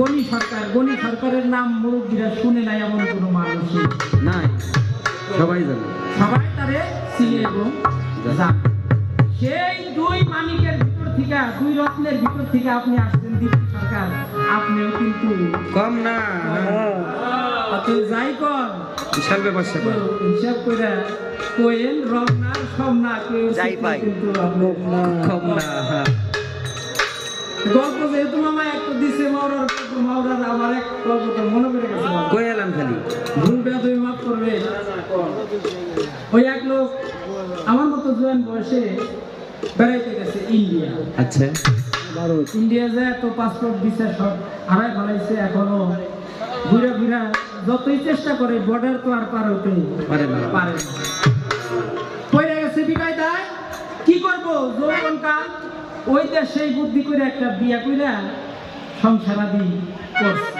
গণি সরকার গণি সরকারের নাম মুরব্বীরা শুনে নাই এমন কোনো মানুষ নাই। সবাই জানে। সবাই তারে চিনে এবং। সেই দুই মানিকের ভিতর থেকে দুই রত্নের ভিতর থেকে আপনি আসছেন দীপ্তি সরকার। আপনিও কিন্তু কম না। অত যাই কর ব্যাপার তো স্যাপার হিসাব করে কোয়েল রমনা সোমনা কেউ যাই পাই। কিন্তু আপনার কম না। গল্প যেহেতু মামা একটা মাওরার গল্প, মাওরার আমার এক গল্পটা মনে পড়ে গেছে কই এলাম খালি? ভুল তুমি মাফ করবে। ওই এক লোক আমার মতো জোয়ান বয়সে বেড়াইতে গেছে ইন্ডিয়া। আচ্ছা। ইন্ডিয়া যায় তো পাসপোর্ট ভিসা সব হারাই ফেলাইছে এখনও। ঘুরে ঘুরে যতই চেষ্টা করে বর্ডার তো আর পার হতে পারে না। পারে না। কইরা গেছে বিকায় দেয় কি করব? যৌবন কাল ওই দেশ সেই বুদ্ধি করে একটা বিয়া কইরা সংসারাদি করছে।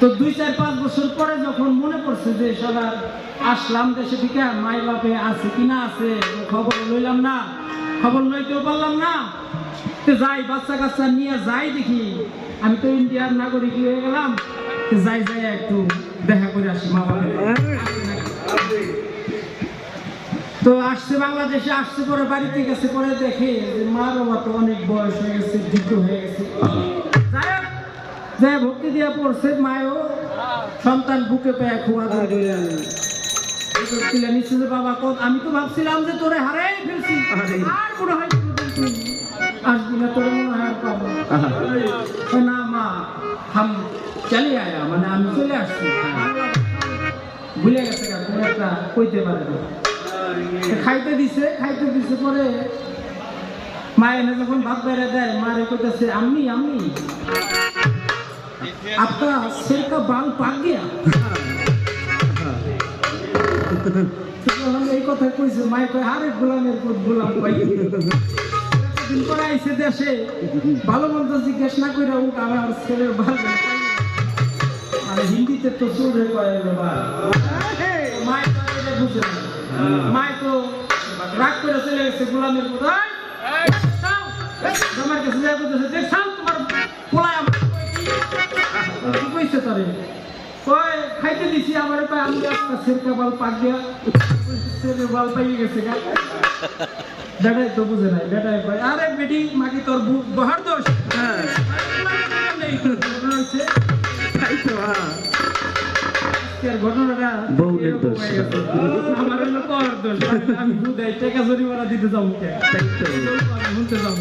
তো দুই চার পাঁচ বছর পরে যখন মনে পড়ছে যে সবার আসলাম দেশে থেকে মাই বাপে আছে কি না আছে, খবর লইলাম না, খবর লইতেও পারলাম না, তো যাই বাচ্চা কাচ্চা নিয়ে যাই দেখি, আমি তো ইন্ডিয়ার নাগরিক হয়ে গেলাম যাই যাই একটু দেখা করে আসি মা বাবার তো আসছে বাংলাদেশে আসছে পরে বাড়িতে গেছে পরে দেখে যে মা বাবা তো অনেক বয়স হয়ে গেছে বৃদ্ধ হয়ে গেছে। যাই ভক্তি দিয়া পড়ছে মায়ও সন্তান বুকে পেয়ে তুলে নিচ্ছে যে বাবা কত আমি তো ভাবছিলাম যে তোরে হারাই ফেলছি। আর। মনে হয় কোনোদিন তুই আসবি না তোরে মনে হয় আর পাবো না। আহা। কয়, না মা হাম চলে আয়া মানে আমি চলে আসছি। ভুলে গেছে কোনো? একটা কইতে পারে না। তো খাইতে দিছে খাইতে দিছে পরে মায়ের যখন ভাত বেড়ে দেয় মারে কইতেছে আমি আমি আপনার সেরকা বাল পাক গিয়া? এই কথা কইছে মাই কয়, আরে গোলামের গোলাম দিন পরে দেশে, ভালো মন্দ জিজ্ঞেস না করে আমার ছেলের ভালো আর হিন্দিতে তো সুরে কয় বাবা মায়ের বুঝে না। মাই তো রাগ করে চলে গেছে গোলামের পুত আমার কাছে যা করতেছে দেখছাও তোমার পোলায় আমার। কি কইছে তারে? কয় খাইতে দিছি আমার কয় আমি একটা সেরকা বাল পাক দিয়া সেরে বাল পাইয়ে গেছে গা। বেটাই তো বুঝে নাই বেটাই আরে বেটি মাকি তোর বহার দোষ? হ্যাঁ। আজকের ঘটনাটা এরকম দোষ। আমার হলো তোর দোষ আমি- আমি দুধাই টাকা জরিমানা দিতে যাব কে? শুনতে যাব।